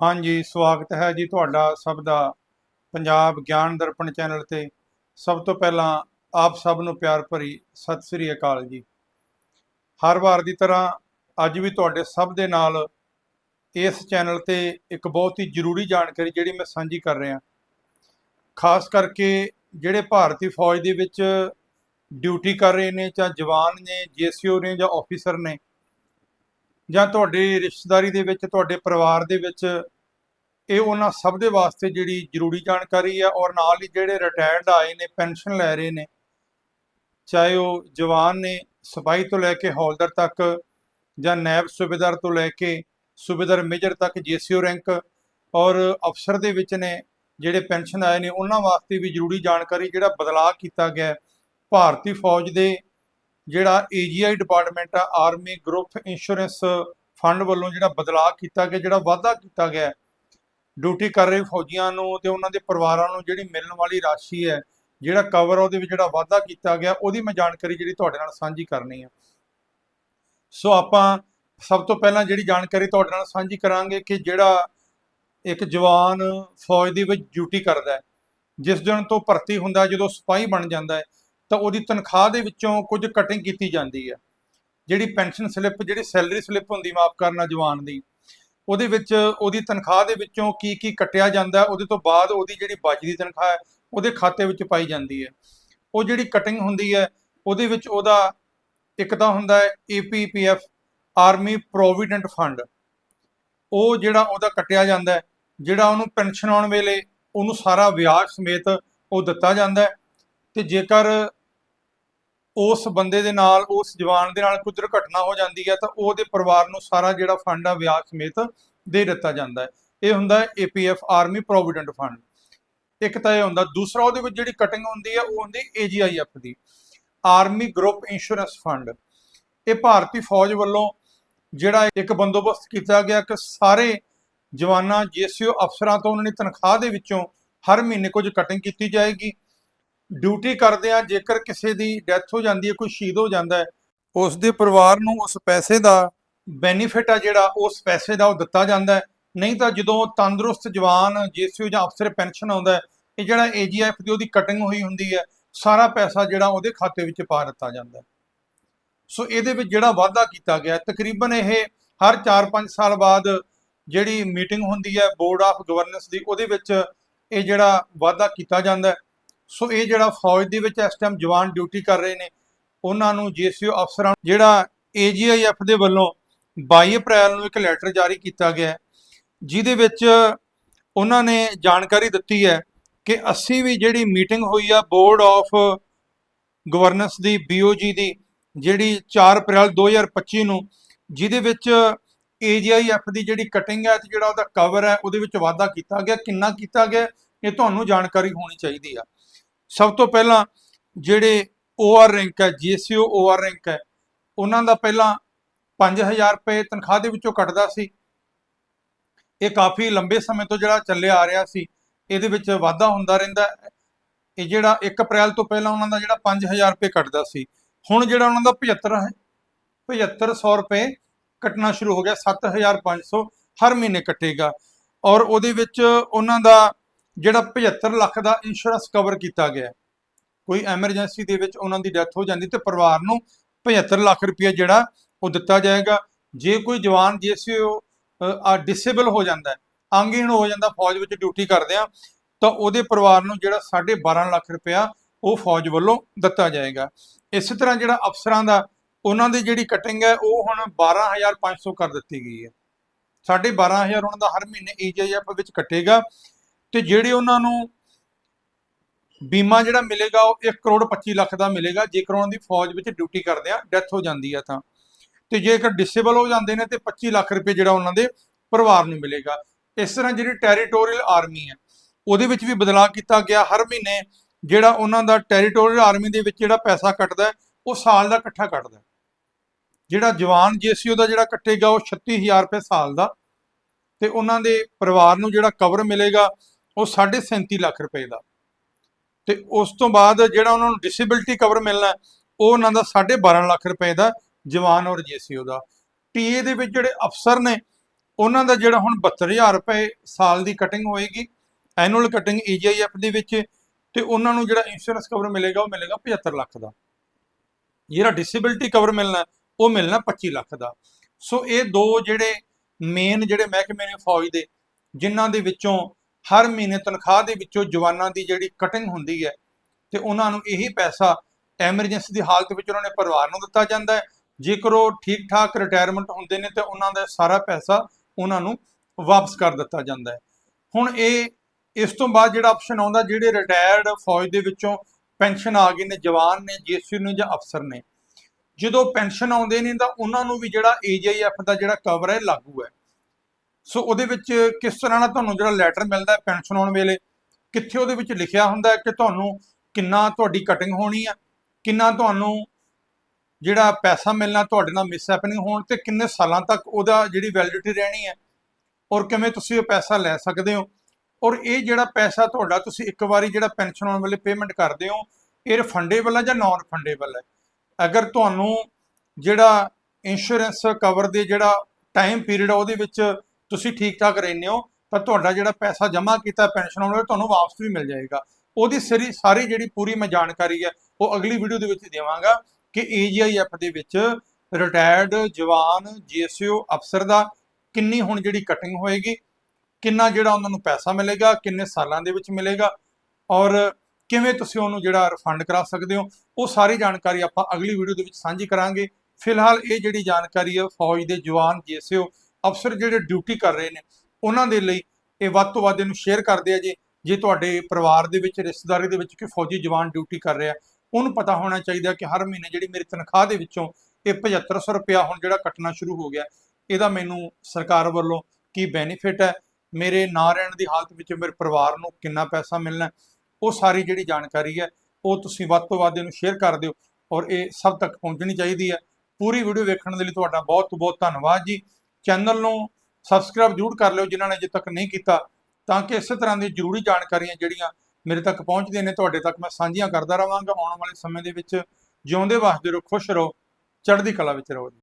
ਹਾਂਜੀ, ਸਵਾਗਤ ਹੈ ਜੀ ਤੁਹਾਡਾ ਸਭ ਦਾ ਪੰਜਾਬ ਗਿਆਨ ਦਰਪਣ ਚੈਨਲ ਤੇ। ਸਭ ਤੋਂ ਪਹਿਲਾਂ ਆਪ ਸਭ ਨੂੰ ਪਿਆਰ ਭਰੀ ਸਤਿ ਸ੍ਰੀ ਅਕਾਲ ਜੀ। ਹਰ ਵਾਰ ਦੀ ਤਰ੍ਹਾਂ ਅੱਜ ਵੀ ਤੁਹਾਡੇ ਸਭ ਦੇ ਨਾਲ ਇਸ ਚੈਨਲ ਤੇ ਇੱਕ ਬਹੁਤ ਹੀ ਜ਼ਰੂਰੀ ਜਾਣਕਾਰੀ ਜਿਹੜੀ ਮੈਂ ਸਾਂਝੀ ਕਰ ਰਿਹਾ। ਖਾਸ ਕਰਕੇ ਜਿਹੜੇ ਭਾਰਤੀ ਫੌਜ ਦੇ ਵਿੱਚ ਡਿਊਟੀ ਕਰ ਰਹੇ ਨੇ ਜਾਂ ਜਵਾਨ ਨੇ, ਜੀਸੀਓ ਨੇ ਜਾਂ ਆਫੀਸਰ ਨੇ ਜਾਂ ਤੁਹਾਡੇ ਰਿਸ਼ਤੇਦਾਰੀ ਦੇ ਵਿੱਚ, ਤੁਹਾਡੇ ਪਰਿਵਾਰ ਦੇ ਵਿੱਚ, ਇਹ ਉਹਨਾਂ ਸਭ ਦੇ ਵਾਸਤੇ ਜਿਹੜੀ ਜ਼ਰੂਰੀ ਜਾਣਕਾਰੀ ਹੈ ਔਰ ਨਾਲ ਹੀ ਜਿਹੜੇ ਰਿਟਾਇਰਡ ਆਏ ਨੇ, ਪੈਨਸ਼ਨ ਲੈ ਰਹੇ ਨੇ, ਚਾਹੇ ਉਹ ਜਵਾਨ ਨੇ, ਸਿਪਾਹੀ ਤੋਂ ਲੈ ਕੇ ਹੌਲਦਾਰ ਤੱਕ ਜਾਂ ਨੈਬ ਸੂਬੇਦਾਰ ਤੋਂ ਲੈ ਕੇ ਸੂਬੇਦਾਰ ਮੇਜਰ ਤੱਕ, ਜੀਸੀਓ ਰੈਂਕ ਔਰ ਅਫਸਰ ਦੇ ਵਿੱਚ ਨੇ, ਜਿਹੜੇ ਪੈਨਸ਼ਨ ਆਏ ਨੇ, ਉਹਨਾਂ ਵਾਸਤੇ ਵੀ ਜ਼ਰੂਰੀ ਜਾਣਕਾਰੀ ਜਿਹੜਾ ਬਦਲਾਅ ਕੀਤਾ ਗਿਆ ਭਾਰਤੀ ਫੌਜ ਦੇ ਜਿਹੜਾ ਏਜੀਆਈ ਡਿਪਾਰਟਮੈਂਟ ਆ ਆਰਮੀ ਗਰੁੱਪ ਇੰਸ਼ੋਰੈਂਸ ਫੰਡ ਵੱਲੋਂ ਜਿਹੜਾ ਬਦਲਾਅ ਕੀਤਾ ਗਿਆ, ਜਿਹੜਾ ਵਾਅਦਾ ਕੀਤਾ ਗਿਆ ਡਿਊਟੀ ਕਰ ਰਹੇ ਫੌਜੀਆਂ ਨੂੰ ਤੇ ਉਹਨਾਂ ਦੇ ਪਰਿਵਾਰਾਂ ਨੂੰ ਜਿਹੜੀ ਮਿਲਣ ਵਾਲੀ ਰਾਸ਼ੀ ਹੈ, ਜਿਹੜਾ ਕਵਰ ਉਹਦੇ ਵਿੱਚ ਜਿਹੜਾ ਵਾਅਦਾ ਕੀਤਾ ਗਿਆ, ਉਹਦੀ ਮੈਂ ਜਾਣਕਾਰੀ ਜਿਹੜੀ ਤੁਹਾਡੇ ਨਾਲ ਸਾਂਝੀ ਕਰਨੀ ਆ। ਸੋ ਆਪਾਂ ਸਭ ਤੋਂ ਪਹਿਲਾਂ ਜਿਹੜੀ ਜਾਣਕਾਰੀ ਤੁਹਾਡੇ ਨਾਲ ਸਾਂਝੀ ਕਰਾਂਗੇ ਕਿ ਜਿਹੜਾ ਇੱਕ ਜਵਾਨ ਫੌਜ ਦੇ ਵਿੱਚ ਡਿਊਟੀ ਕਰਦਾ ਹੈ, ਜਿਸ ਦਿਨ ਤੋਂ ਭਰਤੀ ਹੁੰਦਾ ਜਦੋਂ ਸਿਪਾਹੀ ਬਣ ਜਾਂਦਾ ਹੈ ਤਾਂ ਉਹਦੀ ਤਨਖਾਹ ਦੇ ਵਿੱਚੋਂ ਕੁਝ ਕਟਿੰਗ ਕੀਤੀ ਜਾਂਦੀ ਹੈ। ਜਿਹੜੀ ਪੈਨਸ਼ਨ ਸਲਿੱਪ ਜਿਹੜੀ ਸੈਲਰੀ ਸਲਿੱਪ ਹੁੰਦੀ ਮਾਫ ਕਰਨਾ ਜਵਾਨ ਦੀ, ਉਹਦੇ ਵਿੱਚ ਉਹਦੀ ਤਨਖਾਹ ਦੇ ਵਿੱਚੋਂ ਕੀ ਕੀ ਕੱਟਿਆ ਜਾਂਦਾ, ਉਹਦੇ ਤੋਂ ਬਾਅਦ ਉਹਦੀ ਜਿਹੜੀ ਬਚਦੀ ਤਨਖਾਹ ਹੈ, ਉਹਦੇ ਖਾਤੇ ਵਿੱਚ ਪਾਈ ਜਾਂਦੀ ਹੈ। ਉਹ ਜਿਹੜੀ ਕਟਿੰਗ ਹੁੰਦੀ ਹੈ, ਉਹਦੇ ਵਿੱਚ ਉਹਦਾ ਇੱਕ ਤਾਂ ਹੁੰਦਾ ਹੈ ਏਪੀਪੀਐਫ ਆਰਮੀ ਪ੍ਰੋਵੀਡੈਂਟ ਫੰਡ ਉਹ ਜਿਹੜਾ ਉਹਦਾ ਕੱਟਿਆ ਜਾਂਦਾ ਜਿਹੜਾ ਉਹਨੂੰ ਪੈਨਸ਼ਨ ਆਉਣ ਵੇਲੇ ਉਹਨੂੰ ਸਾਰਾ ਵਿਆਜ ਸਮੇਤ ਉਹ ਦਿੱਤਾ ਜਾਂਦਾ ਹੈ। ਤੇ ਜੇਕਰ ਉਸ ਬੰਦੇ ਦੇ ਨਾਲ, ਉਸ ਜਵਾਨ ਦੇ ਨਾਲ ਕੁਝ ਦੁਰਘਟਨਾ ਹੋ ਜਾਂਦੀ ਹੈ ਤਾਂ ਉਹਦੇ ਪਰਿਵਾਰ ਨੂੰ ਸਾਰਾ ਜਿਹੜਾ ਫੰਡ ਆ ਵਿਆਜ ਸਮੇਤ ਦੇ ਦਿੱਤਾ ਜਾਂਦਾ ਹੈ। ਇਹ ਹੁੰਦਾ ਹੈ ਏਪੀਐਫ ਆਰਮੀ ਪ੍ਰੋਵੀਡੈਂਟ ਫੰਡ ਇੱਕ ਤਾਂ ਇਹ ਹੁੰਦਾ, ਦੂਸਰਾ ਉਹਦੇ ਵਿੱਚ ਜਿਹੜੀ ਕਟਿੰਗ ਹੁੰਦੀ ਹੈ, ਉਹ ਹੁੰਦੀ ਏਜੀਆਈਐਫ ਦੀ। ਆਰਮੀ ਗਰੁੱਪ ਇੰਸ਼ੋਰੈਂਸ ਫੰਡ ਇਹ ਭਾਰਤੀ ਫੌਜ ਵੱਲੋਂ ਜਿਹੜਾ ਇੱਕ ਬੰਦੋਬਸਤ ਕੀਤਾ ਗਿਆ ਕਿ ਸਾਰੇ ਜਵਾਨਾਂ ਜੀਸੀਓ ਅਫਸਰਾਂ ਤੋਂ ਉਹਨਾਂ ਦੀ ਤਨਖਾਹ ਦੇ ਵਿੱਚੋਂ ਹਰ ਮਹੀਨੇ ਕੁਝ ਕਟਿੰਗ ਕੀਤੀ ਜਾਏਗੀ। ਡਿਊਟੀ ਕਰਦਿਆਂ ਜੇਕਰ ਕਿਸੇ ਦੀ ਡੈਥ ਹੋ ਜਾਂਦੀ ਹੈ, ਕੋਈ ਸ਼ਹੀਦ ਹੋ ਜਾਂਦਾ ਹੈ, ਉਸ ਦੇ ਪਰਿਵਾਰ ਨੂੰ ਉਸ ਪੈਸੇ ਦਾ ਬੈਨੀਫਿਟ ਆ ਜਿਹੜਾ, ਉਸ ਪੈਸੇ ਦਾ ਉਹ ਦਿੱਤਾ ਜਾਂਦਾ ਹੈ। ਨਹੀਂ ਤਾਂ ਜਦੋਂ ਤੰਦਰੁਸਤ ਜਵਾਨ ਜੀਸੀਓ ਜਾਂ ਅਫਸਰ ਪੈਨਸ਼ਨ ਆਉਂਦਾ ਇਹ ਜਿਹੜਾ ਏਜੀਐਫ ਦੀ ਉਹਦੀ ਕਟਿੰਗ ਹੋਈ ਹੁੰਦੀ ਹੈ, ਸਾਰਾ ਪੈਸਾ ਜਿਹੜਾ ਉਹਦੇ ਖਾਤੇ ਵਿੱਚ ਪਾ ਦਿੱਤਾ ਜਾਂਦਾ ਸੋ ਇਹਦੇ ਵਿੱਚ ਜਿਹੜਾ ਵਾਅਦਾ ਕੀਤਾ ਗਿਆ ਤਕਰੀਬਨ ਇਹ ਹਰ 4-5 ਸਾਲ ਬਾਅਦ ਜਿਹੜੀ ਮੀਟਿੰਗ ਹੁੰਦੀ ਹੈ ਬੋਰਡ ਆਫ ਗਵਰਨੈਂਸ ਦੀ, ਉਹਦੇ ਵਿੱਚ ਇਹ ਜਿਹੜਾ ਵਾਅਦਾ ਕੀਤਾ ਜਾਂਦਾ ਸੋ ਇਹ ਜਿਹੜਾ ਫੌਜ ਦੇ ਵਿੱਚ ਇਸ ਟਾਈਮ ਜਵਾਨ ਡਿਊਟੀ ਕਰ ਰਹੇ ਨੇ, ਉਹਨਾਂ ਨੂੰ ਜੀਸੀਓ ਅਫਸਰਾਂ ਨੂੰ ਜਿਹੜਾ ਏਜੀਆਈਐਫ ਦੇ ਵੱਲੋਂ 22 ਅਪ੍ਰੈਲ ਨੂੰ ਇੱਕ ਲੈਟਰ ਜਾਰੀ ਕੀਤਾ ਗਿਆ ਜਿਹਦੇ ਵਿੱਚ ਉਹਨਾਂ ਨੇ ਜਾਣਕਾਰੀ ਦਿੱਤੀ ਹੈ ਕਿ ਅਸੀਂ ਵੀ ਜਿਹੜੀ ਮੀਟਿੰਗ ਹੋਈ ਆ ਬੋਰਡ ਆਫ ਗਵਰਨੈਂਸ ਦੀ ਬੀਓਜੀ ਦੀ, ਜਿਹੜੀ 4 ਅਪ੍ਰੈਲ 2025 ਨੂੰ, ਜਿਹਦੇ ਵਿੱਚ ਏਜੀਆਈਐਫ ਦੀ ਜਿਹੜੀ ਕਟਿੰਗ ਹੈ ਤੇ ਜਿਹੜਾ ਉਹਦਾ ਕਵਰ ਹੈ, ਉਹਦੇ ਵਿੱਚ ਵਾਧਾ ਕੀਤਾ ਗਿਆ, ਕਿੰਨਾ ਕੀਤਾ ਗਿਆ, ਇਹ ਤੁਹਾਨੂੰ ਜਾਣਕਾਰੀ ਹੋਣੀ ਚਾਹੀਦੀ ਆ। ਸਭ ਤੋਂ ਪਹਿਲਾਂ ਜਿਹੜੇ OR ਰੈਂਕ ਹੈ ਜੀਸੀਓ OR ਰੈਂਕ ਹੈ, ਉਹਨਾਂ ਦਾ ਪਹਿਲਾਂ 5000 ਰੁਪਏ ਤਨਖਾਹ ਦੇ ਵਿੱਚੋਂ ਕੱਟਦਾ ਸੀ ਇਹ ਕਾਫੀ ਲੰਬੇ ਸਮੇਂ ਤੋਂ ਜਿਹੜਾ ਚੱਲਿਆ ਆ ਰਿਹਾ ਸੀ, ਇਹਦੇ ਵਿੱਚ ਵਾਧਾ ਹੁੰਦਾ ਰਹਿੰਦਾ ਹੈ। ਇਹ ਜਿਹੜਾ 1 ਅਪ੍ਰੈਲ ਤੋਂ ਪਹਿਲਾਂ ਉਹਨਾਂ ਦਾ ਜਿਹੜਾ 5000 ਰੁਪਏ ਕੱਟਦਾ ਸੀ, ਹੁਣ ਜਿਹੜਾ ਉਹਨਾਂ ਦਾ 75 ਹੈ 7500 ਰੁਪਏ ਕੱਟਣਾ ਸ਼ੁਰੂ ਹੋ ਗਿਆ 7500 ਹਰ ਮਹੀਨੇ ਕੱਟੇਗਾ ਔਰ ਉਹਦੇ ਵਿੱਚ ਉਹਨਾਂ ਦਾ ਜਿਹੜਾ 75 ਲੱਖ ਦਾ ਇੰਸ਼ੋਰੈਂਸ ਕਵਰ ਕੀਤਾ ਗਿਆ। ਕੋਈ ਐਮਰਜੈਂਸੀ ਦੇ ਵਿੱਚ ਉਹਨਾਂ ਦੀ ਡੈਥ ਹੋ ਜਾਂਦੀ ਤੇ ਪਰਿਵਾਰ ਨੂੰ 75 ਲੱਖ ਰੁਪਏ ਜਿਹੜਾ ਉਹ ਦਿੱਤਾ ਜਾਏਗਾ। ਜੇ ਕੋਈ ਜਵਾਨ ਜੀਸੀਓ ਉਹ ਡਿਸੇਬਲ ਹੋ ਜਾਂਦਾ ਹੈ, ਅੰਗਹੀਣ ਹੋ ਜਾਂਦਾ, ਫੌਜ ਵਿੱਚ ਡਿਊਟੀ ਕਰਦਿਆਂ ਤਾਂ ਉਹਦੇ ਪਰਿਵਾਰ ਨੂੰ ਜਿਹੜਾ 12.5 ਲੱਖ ਰੁਪਇਆ ਉਹ ਫੌਜ ਵੱਲੋਂ ਦਿੱਤਾ ਜਾਏਗਾ। ਇਸੇ ਤਰ੍ਹਾਂ ਜਿਹੜਾ ਅਫਸਰਾਂ ਦਾ ਉਹਨਾਂ ਦੀ ਜਿਹੜੀ ਕਟਿੰਗ ਹੈ, ਉਹ ਹੁਣ 12500 ਕਰ ਦਿੱਤੀ ਗਈ ਹੈ। 12500 ਉਹਨਾਂ ਦਾ ਹਰ ਮਹੀਨੇ ਈਜੀਐਫ ਵਿੱਚ ਕੱਟੇਗਾ। ਤੇ ਜਿਹੜੇ ਉਹਨਾਂ ਨੂੰ ਬੀਮਾ ਜਿਹੜਾ ਮਿਲੇਗਾ ਉਹ 1 ਕਰੋੜ 25 ਲੱਖ ਦਾ ਮਿਲੇਗਾ, ਜੇਕਰ ਉਹਨਾਂ ਦੀ ਫੌਜ ਵਿੱਚ ਡਿਊਟੀ ਕਰਦੇ ਕਰਦਿਆਂ ਡੈਥ ਹੋ ਜਾਂਦੀ ਹੈ ਤਾਂ। ਤੇ ਜੇਕਰ ਡਿਸੇਬਲ ਹੋ ਜਾਂਦੇ ਨੇ ਤੇ 25 ਲੱਖ ਰੁਪਏ ਜਿਹੜਾ ਉਹਨਾਂ ਦੇ ਪਰਿਵਾਰ ਨੂੰ ਮਿਲੇਗਾ। ਇਸ ਤਰ੍ਹਾਂ ਜਿਹੜੀ ਟੈਰੀਟੋਰੀਅਲ ਆਰਮੀ ਹੈ ਉਹਦੇ ਵਿੱਚ ਵੀ ਬਦਲਾਅ ਕੀਤਾ ਗਿਆ। ਹਰ ਮਹੀਨੇ ਜਿਹੜਾ ਉਹਨਾਂ ਦਾ ਟੈਰੀਟੋਰੀਅਲ ਆਰਮੀ ਦੇ ਵਿੱਚ ਜਿਹੜਾ ਪੈਸਾ ਕੱਟਦਾ ਉਹ ਸਾਲ ਦਾ ਇਕੱਠਾ ਕੱਟਦਾ ਜਿਹੜਾ ਜਵਾਨ ਜੀਸੀਓ ਦਾ ਜਿਹੜਾ ਕੱਟੇਗਾ ਉਹ 36000 ਰੁਪਏ ਸਾਲ ਦਾ। ਤੇ ਉਹਨਾਂ ਦੇ ਪਰਿਵਾਰ ਨੂੰ ਜਿਹੜਾ ਕਵਰ ਮਿਲੇਗਾ ਉਹ 37.5 ਲੱਖ ਰੁਪਏ ਦਾ। ਤੇ ਉਸ ਤੋਂ ਬਾਅਦ ਜਿਹੜਾ ਉਹਨਾਂ ਨੂੰ ਡਿਸੇਬਿਲਟੀ ਕਵਰ ਮਿਲਣਾ, ਉਹ ਉਹਨਾਂ ਦਾ 12.5 ਲੱਖ ਰੁਪਏ ਦਾ ਜਵਾਨ ਔਰ ਜੀਸੀਓ ਦਾ। ਟੀਏ ਦੇ ਵਿੱਚ ਜਿਹੜੇ ਅਫਸਰ ਨੇ, ਉਹਨਾਂ ਦਾ ਜਿਹੜਾ ਹੁਣ 72000 ਰੁਪਏ ਸਾਲ ਦੀ ਕਟਿੰਗ ਹੋਏਗੀ ਐਨੂਅਲ ਕਟਿੰਗ ਈਜੀਆਈਐਫ ਦੇ ਵਿੱਚ, ਤੇ ਉਹਨਾਂ ਨੂੰ ਜਿਹੜਾ ਇੰਸ਼ੋਰੈਂਸ ਕਵਰ ਮਿਲੇਗਾ, ਉਹ ਮਿਲੇਗਾ 75 ਲੱਖ ਦਾ। ਜਿਹੜਾ ਡਿਸੇਬਿਲਟੀ ਕਵਰ ਮਿਲਣਾ, ਉਹ ਮਿਲਣਾ 25 ਲੱਖ ਦਾ। ਸੋ ਇਹ ਦੋ ਜਿਹੜੇ ਮੇਨ ਜਿਹੜੇ ਮਹਿਕਮੇ ਨੇ ਫੌਜ ਦੇ, ਜਿਨ੍ਹਾਂ ਦੇ ਵਿੱਚੋਂ ਹਰ ਮਹੀਨੇ ਤਨਖਾਹ ਦੇ ਵਿੱਚੋਂ ਜਵਾਨਾਂ ਦੀ ਜਿਹੜੀ ਕਟਿੰਗ ਹੁੰਦੀ ਹੈ ਤੇ ਉਹਨਾਂ ਨੂੰ ਇਹੀ ਪੈਸਾ ਐਮਰਜੈਂਸੀ ਦੀ ਹਾਲਤ ਵਿੱਚ ਉਹਨਾਂ ਨੇ ਪਰਿਵਾਰ ਨੂੰ ਦਿੱਤਾ ਜਾਂਦਾ ਹੈ। ਜੇਕਰ ਉਹ ਠੀਕ ਠਾਕ ਰਿਟਾਇਰਮੈਂਟ ਹੁੰਦੇ ਨੇ ਤੇ ਉਹਨਾਂ ਦਾ ਸਾਰਾ ਪੈਸਾ ਉਹਨਾਂ ਨੂੰ ਵਾਪਸ ਕਰ ਦਿੱਤਾ ਜਾਂਦਾ ਹੈ। ਹੁਣ ਇਹ, ਇਸ ਤੋਂ ਬਾਅਦ ਜਿਹੜਾ ਆਪਸ਼ਨ ਆਉਂਦਾ, ਜਿਹੜੇ ਰਿਟਾਇਰਡ ਫੌਜ ਦੇ ਵਿੱਚੋਂ ਪੈਨਸ਼ਨ ਆ ਗਏ ਨੇ, ਜਵਾਨ ਨੇ ਜੀਐਸਯੂ ਨੇ ਜਾਂ ਅਫਸਰ ਨੇ, ਜਦੋਂ ਪੈਨਸ਼ਨ ਆਉਂਦੇ ਨੇ ਤਾਂ ਉਹਨਾਂ ਨੂੰ ਵੀ ਜਿਹੜਾ ਏਜੀਆਈਐਫ ਦਾ ਜਿਹੜਾ ਕਵਰ ਹੈ ਲਾਗੂ ਹੈ। ਸੋ ਉਹਦੇ ਵਿੱਚ ਕਿਸ ਤਰ੍ਹਾਂ ਨਾਲ ਤੁਹਾਨੂੰ ਜਿਹੜਾ ਲੈਟਰ ਮਿਲਦਾ ਪੈਨਸ਼ਨ ਆਉਣ ਵੇਲੇ, ਕਿੱਥੇ ਉਹਦੇ ਵਿੱਚ ਲਿਖਿਆ ਹੁੰਦਾ ਕਿ ਤੁਹਾਨੂੰ ਕਿੰਨਾ ਤੁਹਾਡੀ ਕਟਿੰਗ ਹੋਣੀ ਆ, ਕਿੰਨਾ ਤੁਹਾਨੂੰ ਜਿਹੜਾ ਪੈਸਾ ਮਿਲਣਾ ਤੁਹਾਡੇ ਨਾਲ ਮਿਸ ਹੈਪਨਿੰਗ ਹੋਣ ਤੇ ਕਿੰਨੇ ਸਾਲਾਂ ਤੱਕ ਉਹਦਾ ਜਿਹੜੀ ਵੈਲਿਡਿਟੀ ਰਹਿਣੀ ਹੈ, ਔਰ ਕਿਵੇਂ ਤੁਸੀਂ ਉਹ ਪੈਸਾ ਲੈ ਸਕਦੇ ਹੋ, ਔਰ ਇਹ ਜਿਹੜਾ ਪੈਸਾ ਤੁਹਾਡਾ ਤੁਸੀਂ ਇੱਕ ਵਾਰੀ ਜਿਹੜਾ ਪੈਨਸ਼ਨ ਆਉਣ ਵੇਲੇ ਪੇਮੈਂਟ ਕਰਦੇ ਹੋ, ਇਹ ਰਿਫੰਡੇਬਲ ਹੈ ਜਾਂ ਨਾਨ ਰਿਫੰਡੇਬਲ ਹੈ? ਅਗਰ ਤੁਹਾਨੂੰ ਜਿਹੜਾ ਇੰਸ਼ੋਰੈਂਸ ਕਵਰ ਦੇ ਜਿਹੜਾ ਟਾਈਮ ਪੀਰੀਅਡ ਆ ਉਹਦੇ ਵਿੱਚ ਤੁਸੀਂ ਠੀਕ ਠਾਕ ਰਹਿੰਦੇ ਹੋ, ਤਾਂ ਤੁਹਾਡਾ ਜਿਹੜਾ ਪੈਸਾ ਜਮ੍ਹਾਂ ਕੀਤਾ ਪੈਨਸ਼ਨ ਆਉਣ ਤੁਹਾਨੂੰ ਵਾਪਸ ਵੀ ਮਿਲ ਜਾਏਗਾ। ਉਹਦੀ ਸਰੀ, ਸਾਰੀ ਜਿਹੜੀ ਪੂਰੀ ਮੈਂ ਜਾਣਕਾਰੀ ਹੈ, ਉਹ ਅਗਲੀ ਵੀਡੀਓ ਦੇ ਵਿੱਚ ਦੇਵਾਂਗਾ ਕਿ ਏਜੀਆਈਐਫ ਦੇ ਵਿੱਚ ਰਿਟਾਇਰਡ ਜਵਾਨ ਜੀਐਸਯੂ ਅਫਸਰ ਦਾ ਕਿੰਨੀ ਹੁਣ ਜਿਹੜੀ ਕਟਿੰਗ ਹੋਏਗੀ, ਕਿੰਨਾ ਜਿਹੜਾ ਉਹਨਾਂ ਨੂੰ ਪੈਸਾ ਮਿਲੇਗਾ, ਕਿੰਨੇ ਸਾਲਾਂ ਦੇ ਵਿੱਚ ਮਿਲੇਗਾ, ਔਰ ਕਿਵੇਂ ਤੁਸੀਂ ਉਹਨੂੰ ਜਿਹੜਾ ਰਿਫੰਡ ਕਰਾ ਸਕਦੇ ਹੋ, ਉਹ ਸਾਰੀ ਜਾਣਕਾਰੀ ਆਪਾਂ ਅਗਲੀ ਵੀਡੀਓ ਦੇ ਵਿੱਚ ਸਾਂਝੀ ਕਰਾਂਗੇ। ਫਿਲਹਾਲ ਇਹ ਜਿਹੜੀ ਜਾਣਕਾਰੀ ਹੈ, ਫੌਜ ਦੇ ਜਵਾਨ ਜੀਐਸਯੂ ਅਫਸਰ ਜਿਹੜੇ ਡਿਊਟੀ ਕਰ ਰਹੇ ਨੇ, ਉਹਨਾਂ ਦੇ ਲਈ ਇਹ ਵੱਧ ਤੋਂ ਵੱਧ ਇਹਨੂੰ ਸ਼ੇਅਰ ਕਰਦੇ ਆ ਜੀ। ਜੇ ਤੁਹਾਡੇ ਪਰਿਵਾਰ ਦੇ ਵਿੱਚ, ਰਿਸ਼ਤੇਦਾਰੀ ਦੇ ਵਿੱਚ ਕੋਈ ਫੌਜੀ ਜਵਾਨ ਡਿਊਟੀ ਕਰ ਰਿਹਾ, ਉਹਨੂੰ ਪਤਾ ਹੋਣਾ ਚਾਹੀਦਾ ਕਿ ਹਰ ਮਹੀਨੇ ਜਿਹੜੀ ਮੇਰੀ ਤਨਖਾਹ ਦੇ ਵਿੱਚੋਂ ਇਹ 7500 ਰੁਪਇਆ ਹੁਣ ਜਿਹੜਾ ਕੱਟਣਾ ਸ਼ੁਰੂ ਹੋ ਗਿਆ, ਇਹਦਾ ਮੈਨੂੰ ਸਰਕਾਰ ਵੱਲੋਂ ਕੀ ਬੈਨੀਫਿਟ ਹੈ? ਮੇਰੇ ਨਾ ਰਹਿਣ ਦੀ ਹਾਲਤ ਵਿੱਚ ਮੇਰੇ ਪਰਿਵਾਰ ਨੂੰ ਕਿੰਨਾ ਪੈਸਾ ਮਿਲਣਾ ਉਹ ਸਾਰੀ ਜਿਹੜੀ ਜਾਣਕਾਰੀ ਹੈ, ਉਹ ਤੁਸੀਂ ਵੱਧ ਤੋਂ ਵੱਧ ਇਹਨੂੰ ਸ਼ੇਅਰ ਕਰ ਦਿਓ ਔਰ ਇਹ ਸਭ ਤੱਕ ਪਹੁੰਚਣੀ ਚਾਹੀਦੀ ਹੈ। ਪੂਰੀ ਵੀਡੀਓ ਵੇਖਣ ਦੇ ਲਈ ਤੁਹਾਡਾ ਬਹੁਤ ਬਹੁਤ ਧੰਨਵਾਦ ਜੀ। ਚੈਨਲ ਨੂੰ ਸਬਸਕ੍ਰਾਈਬ ਜ਼ਰੂਰ ਕਰ ਲਿਓ ਜਿਨ੍ਹਾਂ ਨੇ ਅਜੇ ਤੱਕ ਨਹੀਂ ਕੀਤਾ, ਤਾਂ ਕਿ ਇਸੇ ਤਰ੍ਹਾਂ ਦੀ ਜ਼ਰੂਰੀ ਜਾਣਕਾਰੀਆਂ ਜਿਹੜੀਆਂ ਮੇਰੇ ਤੱਕ ਪਹੁੰਚਦੀਆਂ ਨੇ, ਤੁਹਾਡੇ ਤੱਕ ਮੈਂ ਸਾਂਝੀਆਂ ਕਰਦਾ ਰਵਾਂਗਾ ਆਉਣ ਵਾਲੇ ਸਮੇਂ ਦੇ ਵਿੱਚ ਜਿਉਂਦੇ ਵਸਦੇ ਰਹੋ, ਖੁਸ਼ ਰਹੋ, ਚੜ੍ਹਦੀ ਕਲਾ ਵਿੱਚ ਰਹੋ ਜੀ।